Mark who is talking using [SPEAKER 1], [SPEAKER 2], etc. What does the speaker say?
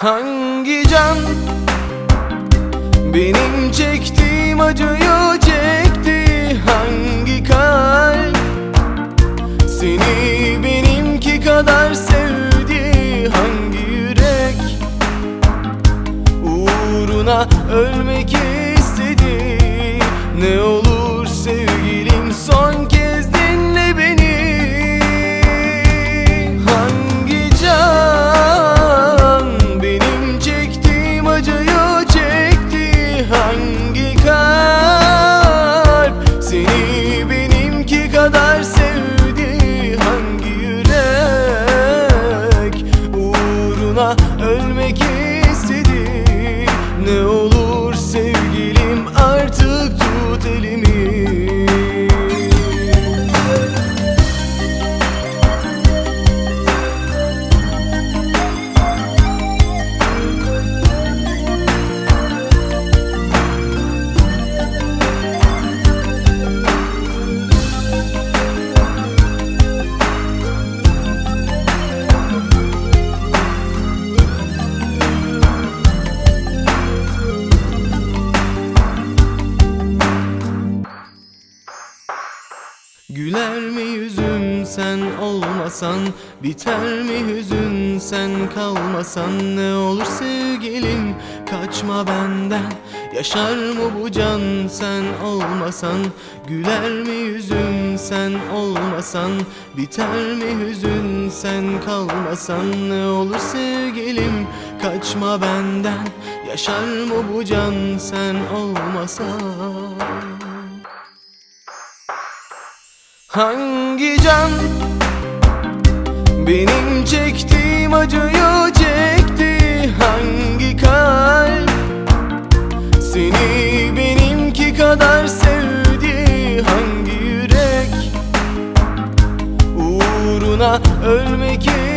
[SPEAKER 1] Hangi can? Benim çektiğim acıyı çekti. Hangi kalp? Seni benimki kadar sevdi. Hangi yürek? Uğruna ölmek Güler mi yüzüm sen olmasan Biter mi hüzün sen kalmasan? Ne olur sevgilim kaçma benden. Yaşar mı bu can sen olmasan? Güler mi yüzüm sen olmasan Biter mi hüzün sen kalmasan? Ne olur sevgilim kaçma benden. Yaşar mı bu can sen olmasan Hangi can? Benim çektiğim acıyı çekti. Hangi kalp? Seni benimki kadar sevdi. Hangi yürek? Uğruna ölmek için